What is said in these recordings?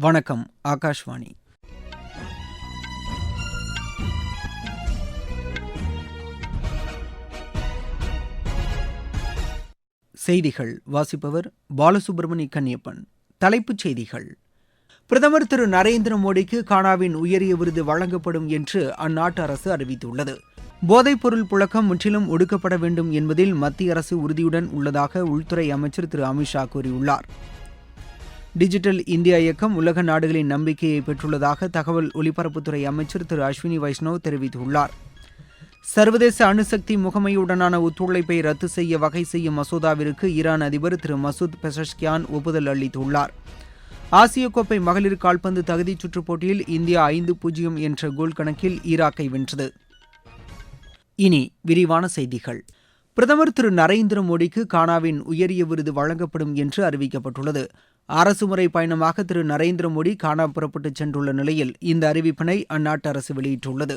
வணக்கம் ஆகாஷ்வாணி. செய்திகள் வாசிப்பவர் பாலசுப்ரமணி கன்னியப்பன். தலைப்புச் செய்திகள். பிரதமர் திரு நரேந்திர மோடிக்கு கானாவின் உயரிய விருது வழங்கப்படும் என்று அந்நாட்டு அரசு அறிவித்துள்ளது. போதைப்பொருள் புழக்கம் முற்றிலும் ஒடுக்கப்பட வேண்டும் என்பதில் மத்திய அரசு உறுதியுடன் உள்ளதாக உள்துறை அமைச்சர் திரு அமித்ஷா கூறியுள்ளார். டிஜிட்டல் இந்தியா இயக்கம் உலக நாடுகளின் நம்பிக்கையை பெற்றுள்ளதாக தகவல் ஒலிபரப்புத்துறை அமைச்சர் திரு அஸ்வினி வைஷ்ணவ் தெரிவித்துள்ளார். சர்வதேச அணுசக்தி முகமையுடனான ஒத்துழைப்பை ரத்து செய்ய வகை செய்யும் மசோதாவிற்கு ஈரான் அதிபர் திரு மசூத் பெசஷ்கியான் ஒப்புதல் அளித்துள்ளார். ஆசிய கோப்பை மகளிர் கால்பந்து தகுதிச் சுற்றுப் போட்டியில் இந்தியா ஐந்து பூஜ்ஜியம் என்ற கோல் கணக்கில் ஈராக்கை வென்றது. இனி விரிவான செய்திகள். பிரதமர் திரு நரேந்திர மோடிக்கு கானாவின் உயரிய விருது வழங்கப்படும் என்று அறிவிக்கப்பட்டுள்ளது. அரசுமுறை பயணமாக திரு. நரேந்திர மோடி கானா புறப்பட்டுச் சென்றுள்ள நிலையில் இந்த அறிவிப்பினை அந்நாட்டு அரசு வெளியிட்டுள்ளது.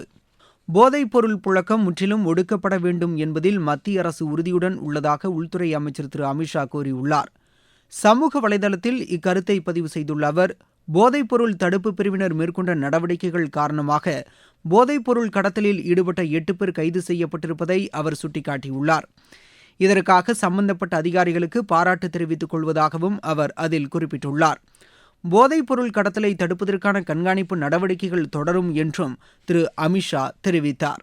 போதைப்பொருள் புழக்கம் முற்றிலும் ஒடுக்கப்பட வேண்டும் என்பதில் மத்திய அரசு உறுதியுடன் உள்ளதாக உள்துறை அமைச்சர் திரு. அமித்ஷா கூறியுள்ளார். சமூக வலைதளத்தில் இக்கருத்தை பதிவு செய்துள்ள அவர் போதைப்பொருள் தடுப்பு பிரிவினர் மேற்கொண்ட நடவடிக்கைகள் காரணமாக போதைப்பொருள் கடத்தலில் ஈடுபட்ட எட்டு பேர் கைது செய்யப்பட்டிருப்பதை அவர் சுட்டிக்காட்டியுள்ளார். இதற்காக சம்பந்தப்பட்ட அதிகாரிகளுக்கு பாராட்டு தெரிவித்துக் கொள்வதாகவும் அவர் அதில் குறிப்பிட்டுள்ளார். போதைப்பொருள் கடத்தலை தடுப்பதற்கான கண்காணிப்பு நடவடிக்கைகள் தொடரும் என்றும் திரு. அமித்ஷா தெரிவித்தார்.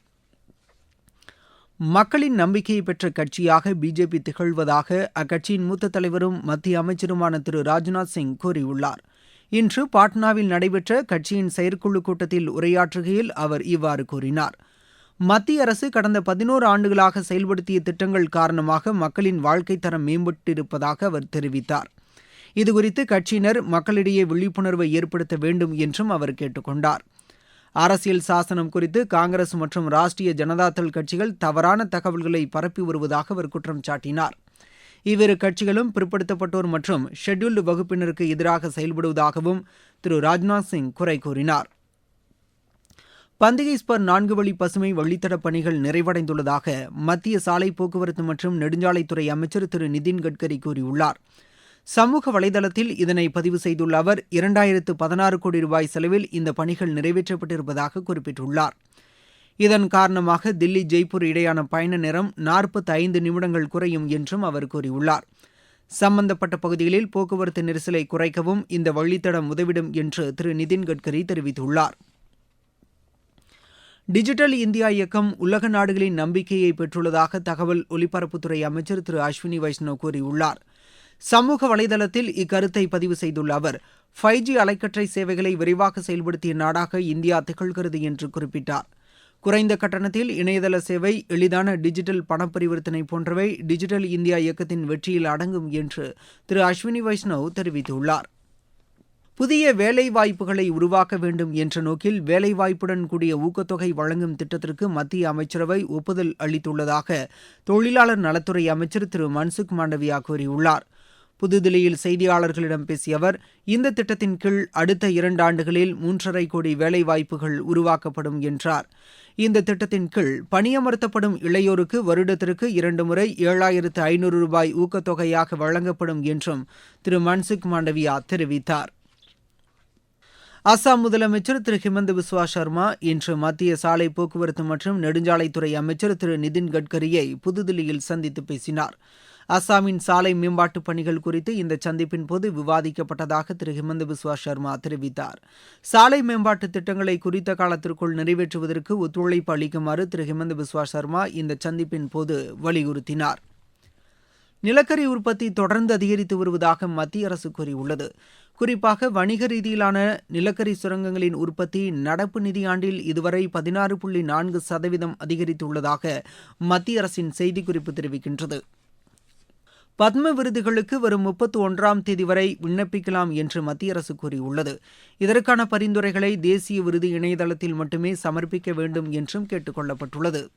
மக்களின் நம்பிக்கையை பெற்ற கட்சியாக பிஜேபி திகழ்வதாக அக்கட்சியின் மூத்த தலைவரும் மத்திய அமைச்சருமான திரு. ராஜ்நாத் சிங் கூறியுள்ளார். இன்று பாட்னாவில் நடைபெற்ற கட்சியின் செயற்குழு கூட்டத்தில் உரையாற்றுகையில் அவர் இவ்வாறு கூறினார். மத்திய அரசு கடந்த பதினோரு ஆண்டுகளாக செயல்படுத்திய திட்டங்கள் காரணமாக மக்களின் வாழ்க்கை தரம் மேம்பட்டிருப்பதாக அவர் தெரிவித்தார். இதுகுறித்து கட்சியினர் மக்களிடையே விழிப்புணர்வை ஏற்படுத்த வேண்டும் என்றும் அவர் கேட்டுக்கொண்டார். அரசியல் சாசனம் குறித்து காங்கிரஸ் மற்றும் ராஷ்டிரிய ஜனதாதள் கட்சிகள் தவறான தகவல்களை பரப்பி வருவதாக அவர் குற்றம் சாட்டினார். இவ்விரு கட்சிகளும் பிற்படுத்தப்பட்டோர் மற்றும் ஷெட்யூல்டு வகுப்பினருக்கு எதிராக செயல்படுவதாகவும் திரு ராஜ்நாத் சிங் குறை கூறினார். பந்திகை ஸ்பர் நான்கு வழி பசுமை வழித்தட பணிகள் நிறைவடைந்துள்ளதாக மத்திய சாலை போக்குவரத்து மற்றும் நெடுஞ்சாலைத்துறை அமைச்சர் திரு நிதின் கட்கரி கூறியுள்ளார். சமூக வலைதளத்தில் இதனை பதிவு செய்துள்ள அவர் இரண்டாயிரத்து பதினாறு கோடி ரூபாய் செலவில் இந்த பணிகள் நிறைவேற்றப்பட்டிருப்பதாக குறிப்பிட்டுள்ளார். இதன் காரணமாக தில்லி ஜெய்ப்பூர் இடையான பயண நேரம் நாற்பத்தி ஐந்து நிமிடங்கள் குறையும் என்றும் அவர் கூறியுள்ளார். சம்பந்தப்பட்ட பகுதிகளில் போக்குவரத்து நெரிசலை குறைக்கவும் இந்த வழித்தடம் உதவிடும் என்று திரு நிதின் கட்கரி தெரிவித்துள்ளார். டிஜிட்டல் இந்தியா இயக்கம் உலக நாடுகளின் நம்பிக்கையை பெற்றுள்ளதாக தகவல் ஒலிபரப்புத்துறை அமைச்சர் திரு அஸ்வினி வைஷ்ணவ் கூறியுள்ளார். சமூக வலைதளத்தில் இக்கருத்தை பதிவு செய்துள்ள அவர் ஃபைவ் ஜி அலைக்கற்றை சேவைகளை விரைவாக செயல்படுத்திய நாடாக இந்தியா திகழ்கிறது என்று குறிப்பிட்டார். குறைந்த கட்டணத்தில் இணையதள சேவை எளிதான டிஜிட்டல் பண பரிவர்த்தனை போன்றவை டிஜிட்டல் இந்தியா இயக்கத்தின் வெற்றியில் அடங்கும் என்று திரு அஸ்வினி வைஷ்ணவ் தெரிவித்துள்ளார். புதிய வேலைவாய்ப்புகளை உருவாக்க வேண்டும் என்ற நோக்கில் வேலைவாய்ப்புடன் கூடிய ஊக்கத்தொகை வழங்கும் திட்டத்திற்கு மத்திய அமைச்சரவை ஒப்புதல் அளித்துள்ளதாக தொழிலாளர் நலத்துறை அமைச்சர் திரு மன்சுக் மாண்டவியா கூறியுள்ளார். புதுதில்லியில் செய்தியாளர்களிடம் பேசிய அவர் இந்த திட்டத்தின் கீழ் அடுத்த இரண்டு ஆண்டுகளில் மூன்றரை கோடி வேலைவாய்ப்புகள் உருவாக்கப்படும் என்றார். இந்த திட்டத்தின் கீழ் பணியமர்த்தப்படும் இளையோருக்கு வருடத்திற்கு இரண்டு முறை ஏழாயிரத்து ஐநூறு ரூபாய் ஊக்கத்தொகையாக வழங்கப்படும் என்றும் திரு மன்சுக் மாண்டவியா தெரிவித்தார். அசாம் முதலமைச்சர் திரு ஹிமந்த பிஸ்வா சர்மா இன்று மத்திய சாலை போக்குவரத்து மற்றும் நெடுஞ்சாலைத்துறை அமைச்சர் திரு நிதின் கட்கரியை புதுதில்லியில் சந்தித்து பேசினார். அசாமின் சாலை மேம்பாட்டுப் பணிகள் குறித்து இந்த சந்திப்பின் போது விவாதிக்கப்பட்டதாக திரு ஹிமந்த பிஸ்வா சர்மா தெரிவித்தார். சாலை மேம்பாட்டு திட்டங்களை குறித்த காலத்திற்குள் நிறைவேற்றுவதற்கு ஒத்துழைப்பு அளிக்குமாறு திரு ஹிமந்த பிஸ்வா சர்மா இந்த சந்திப்பின் போது வலியுறுத்தினார். நிலக்கரி உற்பத்தி தொடர்ந்து அதிகரித்து வருவதாக மத்திய அரசு கூறியுள்ளது. குறிப்பாக வணிக ரீதியிலான நிலக்கரி சுரங்கங்களின் உற்பத்தி நடப்பு நிதியாண்டில் இதுவரை பதினாறு புள்ளி நான்கு சதவீதம் அதிகரித்துள்ளதாக மத்திய அரசின் செய்திக்குறிப்பு தெரிவிக்கின்றது. பத்ம விருதுகளுக்கு வரும் முப்பத்தி ஒன்றாம் தேதி வரை விண்ணப்பிக்கலாம் என்று மத்திய அரசு கூறியுள்ளது. இதற்கான பரிந்துரைகளை தேசிய விருது இணையதளத்தில் மட்டுமே சமர்ப்பிக்க வேண்டும் என்றும் கேட்டுக் கொள்ளப்பட்டுள்ளது.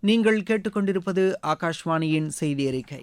நீங்கள் கேட்டுக்கொண்டிருப்பது ஆகாஷ்வாணியின் செய்தி அறிக்கை.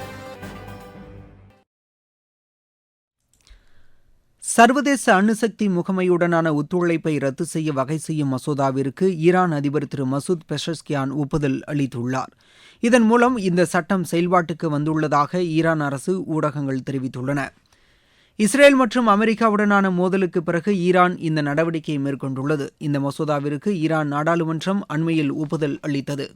சர்வதேச அணுசக்தி முகமையுடனான ஒத்துழைப்பை ரத்து செய்ய வகை செய்யும் மசோதாவிற்கு ஈரான் அதிபர் திரு மசூத் பெஷஸ்கியான் ஒப்புதல் அளித்துள்ளார். இதன் மூலம் இந்த சட்டம் செயல்பாட்டுக்கு வந்துள்ளதாக ஈரான் அரசு ஊடகங்கள் தெரிவித்துள்ளன. இஸ்ரேல் மற்றும் அமெரிக்காவுடனான மோதலுக்கு பிறகு ஈரான் இந்த நடவடிக்கையை மேற்கொண்டுள்ளது. இந்த மசோதாவிற்கு ஈரான் நாடாளுமன்றம் அண்மையில் ஒப்புதல் அளித்தது.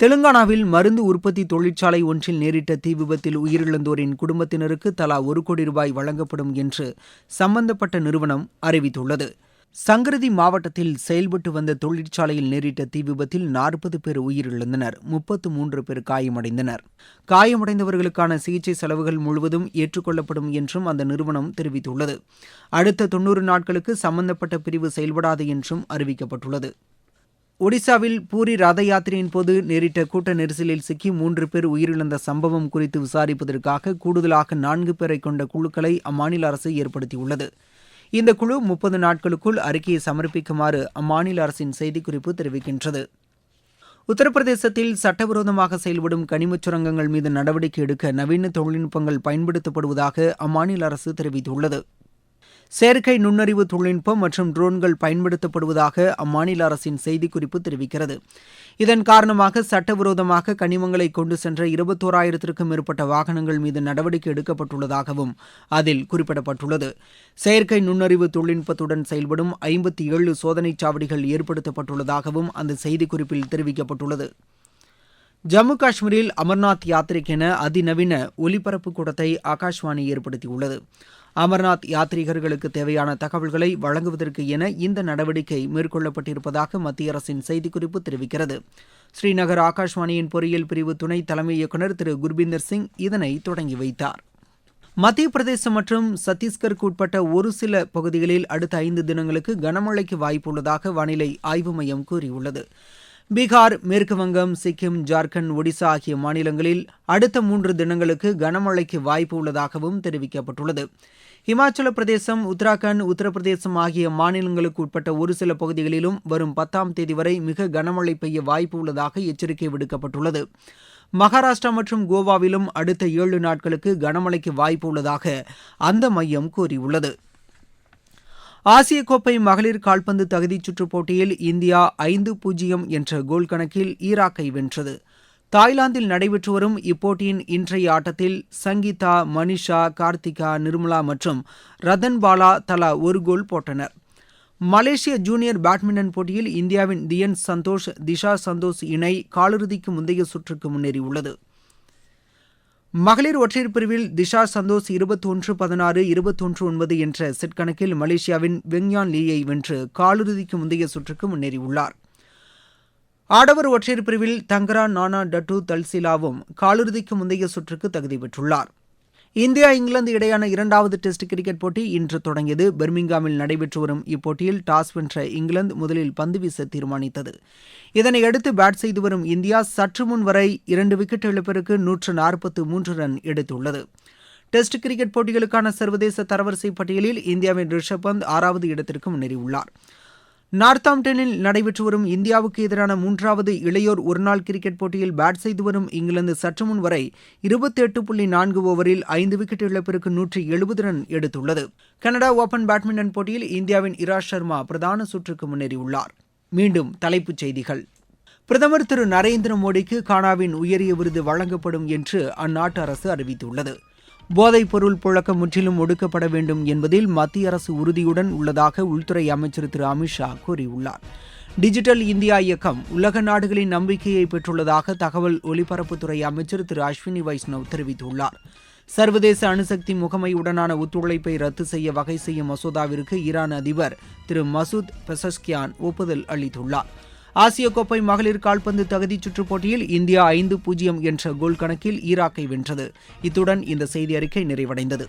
தெலுங்கானாவில் மருந்து உற்பத்தி தொழிற்சாலை ஒன்றில் நேரிட்ட தீ விபத்தில் உயிரிழந்தோரின் குடும்பத்தினருக்கு தலா ஒரு கோடி ரூபாய் வழங்கப்படும் என்று சம்பந்தப்பட்ட நிறுவனம் அறிவித்துள்ளது. சங்கரதி மாவட்டத்தில் செயல்பட்டு வந்த தொழிற்சாலையில் நேரிட்ட தீ விபத்தில் நாற்பது பேர் உயிரிழந்தனர் முப்பத்து மூன்று பேர் காயமடைந்தனர். காயமடைந்தவர்களுக்கான சிகிச்சை செலவுகள் முழுவதும் ஏற்றுக்கொள்ளப்படும் என்றும் அந்த நிறுவனம் தெரிவித்துள்ளது. அடுத்த தொன்னூறு நாட்களுக்கு சம்பந்தப்பட்ட பிரிவு செயல்படாது என்றும் அறிவிக்கப்பட்டுள்ளது. ஒடிசாவில் பூரி ரத யாத்திரையின் போது நேரிட்ட கூட்ட நெரிசலில் சிக்கி மூன்று பேர் உயிரிழந்த சம்பவம் குறித்து விசாரிப்பதற்காக கூடுதலாக நான்கு பேரை கொண்ட குழுக்களை அம்மாநில அரசு ஏற்படுத்தியுள்ளது. இந்த குழு முப்பது நாட்களுக்குள் அறிக்கையை சமர்ப்பிக்குமாறு அம்மாநில அரசின் செய்திக்குறிப்பு தெரிவிக்கின்றது. உத்தரப்பிரதேசத்தில் சட்டவிரோதமாக செயல்படும் கனிமச் சுரங்கங்கள் மீது நடவடிக்கை எடுக்க நவீன தொழில்நுட்பங்கள் பயன்படுத்தப்படுவதாக அம்மாநில அரசு தெரிவித்துள்ளது. செயற்கை நுண்ணறிவு தொழில்நுட்பம் மற்றும் ட்ரோன்கள் பயன்படுத்தப்படுவதாக அம்மாநில அரசின் செய்திக்குறிப்பு தெரிவிக்கிறது. இதன் காரணமாக சட்டவிரோதமாக கனிமங்களை கொண்டு சென்ற இருபத்தோராயிரத்திற்கும் மேற்பட்ட வாகனங்கள் மீது நடவடிக்கை எடுக்கப்பட்டுள்ளதாகவும் அதில் குறிப்பிடப்பட்டுள்ளது. செயற்கை நுண்ணறிவு தொழில்நுட்பத்துடன் செயல்படும் ஐம்பத்தி ஏழு சோதனைச் சாவடிகள் ஏற்படுத்தப்பட்டுள்ளதாகவும் அந்த செய்திக்குறிப்பில் தெரிவிக்கப்பட்டுள்ளது. ஜம்மு காஷ்மீரில் அமர்நாத் யாத்திரைக்கென அதிநவீன ஒலிபரப்பு கூடத்தை ஆகாஷ்வாணி ஏற்படுத்தியுள்ளது. அமர்நாத் யாத்ரீகர்களுக்கு தேவையான தகவல்களை வழங்குவதற்கு என இந்த நடவடிக்கை மேற்கொள்ளப்பட்டிருப்பதாக மத்திய அரசின் செய்திக்குறிப்பு தெரிவிக்கிறது. ஸ்ரீநகர் ஆகாஷ்வாணியின் பொறியியல் பிரிவு துணை தலைமை இயக்குநர் திரு குர்பீந்தர் சிங் இதனை தொடங்கி வைத்தார். மத்திய பிரதேசம் மற்றும் சத்தீஸ்கருக்கு உட்பட்ட ஒரு சில பகுதிகளில் அடுத்த ஐந்து தினங்களுக்கு கனமழைக்கு வாய்ப்புள்ளதாக வானிலை ஆய்வு மையம் கூறியுள்ளது. பீகார் மேற்குவங்கம் சிக்கிம் ஜார்க்கண்ட் ஒடிசா ஆகிய மாநிலங்களில் அடுத்த மூன்று தினங்களுக்கு கனமழைக்கு வாய்ப்பு உள்ளதாகவும் தெரிவிக்கப்பட்டுள்ளது. இமாச்சல பிரதேசம் உத்தராகண்ட் உத்தரப்பிரதேசம் ஆகிய மாநிலங்களுக்கு உட்பட்ட ஒரு சில பகுதிகளிலும் வரும் பத்தாம் தேதி வரை மிக கனமழை பெய்ய வாய்ப்பு உள்ளதாக எச்சரிக்கை விடுக்கப்பட்டுள்ளது. மகாராஷ்டிரா மற்றும் கோவாவிலும் அடுத்த ஏழு நாட்களுக்கு கனமழைக்கு வாய்ப்பு உள்ளதாக அந்த மையம் கூறியுள்ளது. ஆசிய கோப்பை மகளிர் கால்பந்து தகுதிச் சுற்றுப் போட்டியில் இந்தியா ஐந்து பூஜ்ஜியம் என்ற கோல் கணக்கில் ஈராக்கை வென்றது. தாய்லாந்தில் நடைபெற்று வரும் இப்போட்டியின் இன்றைய ஆட்டத்தில் சங்கீதா மனிஷா கார்த்திகா நிர்மலா மற்றும் ரதன் பாலா தலா ஒரு கோல் போட்டனர். மலேசிய ஜூனியர் பேட்மிண்டன் போட்டியில் இந்தியாவின் தியன் சந்தோஷ் திஷா சந்தோஷ் இணை காலிறுதிக்கு முந்தைய சுற்றுக்கு முன்னேறியுள்ளது. மகளிர் ஒற்றையர் பிரிவில் திஷா சந்தோஷ் இருபத்தி ஒன்று பதினாறு இருபத்தொன்று ஒன்பது என்ற செட் கணக்கில் மலேசியாவின் வெங்யான் லீயை வென்று காலிறுதிக்கு முந்தைய சுற்றுக்கு முன்னேறியுள்ளார். ஆடவர் ஒற்றையர் பிரிவில் தங்கரா நானா டட்டு தல்சிலாவும் காலிறுதிக்கு முந்தைய சுற்றுக்கு தகுதி பெற்றுள்ளார். இந்தியா இங்கிலாந்து இடையான இரண்டாவது டெஸ்ட் கிரிக்கெட் போட்டி இன்று தொடங்கியது. பெர்மிங்காமில் நடைபெற்று வரும் இப்போட்டியில் டாஸ் வென்ற இங்கிலாந்து முதலில் பந்து வீச தீர்மானித்தது. இதனையடுத்து பேட் செய்து வரும் இந்தியா சற்று முன் வரை இரண்டு விக்கெட் இழப்பிற்கு நூற்று நாற்பத்து மூன்று ரன் எடுத்துள்ளது. டெஸ்ட் கிரிக்கெட் போட்டிகளுக்கான சர்வதேச தரவரிசை பட்டியலில் இந்தியாவின் ரிஷப் பந்த் ஆறாவது இடத்திற்கு முன்னேறியுள்ளார். நார்த்தாம்டனில் நடைபெற்று வரும் இந்தியாவுக்கு எதிரான மூன்றாவது இளையோர் ஒருநாள் கிரிக்கெட் போட்டியில் பேட் செய்து வரும் இங்கிலாந்து சற்றுமுன் வரை இருபத்தி எட்டு புள்ளி நான்கு ஓவரில் ஐந்து விக்கெட் இழப்பிற்கு நூற்றி எழுபது ரன் எடுத்துள்ளது. கனடா ஓபன் பேட்மிண்டன் போட்டியில் இந்தியாவின் இரா சர்மா பிரதான சுற்றுக்கு முன்னேறியுள்ளார். மீண்டும் தலைப்புச் செய்திகள். பிரதமர் திரு நரேந்திர மோடிக்கு கானாவின் உயரிய விருது வழங்கப்படும் என்று அந்நாட்டு அரசு அறிவித்துள்ளது. போதைப் பொருள் புழக்கம் முற்றிலும் ஒடுக்கப்பட வேண்டும் என்பதில் மத்திய அரசு உறுதியுடன் உள்ளதாக உள்துறை அமைச்சர் திரு அமித்ஷா கூறியுள்ளார். டிஜிட்டல் இந்தியா இயக்கம் உலக நாடுகளின் நம்பிக்கையை பெற்றுள்ளதாக தகவல் ஒலிபரப்புத்துறை அமைச்சர் திரு அஸ்வினி வைஷ்ணவ் தெரிவித்துள்ளார். சர்வதேச அணுசக்தி முகமையுடனான ஒத்துழைப்பை ரத்து செய்ய வகை செய்யும் மசோதாவிற்கு ஈரான் அதிபர் திரு மசூத் பெசஸ்கியான் ஒப்புதல் அளித்துள்ளார். ஆசிய கோப்பை மகளிர் கால்பந்து தகுதிச் சுற்றுப் போட்டியில் இந்தியா ஐந்து பூஜ்ஜியம் என்ற கோல் கணக்கில் ஈராக்கை வென்றது. இத்துடன் இந்த செய்தி அறிக்கை நிறைவடைந்தது.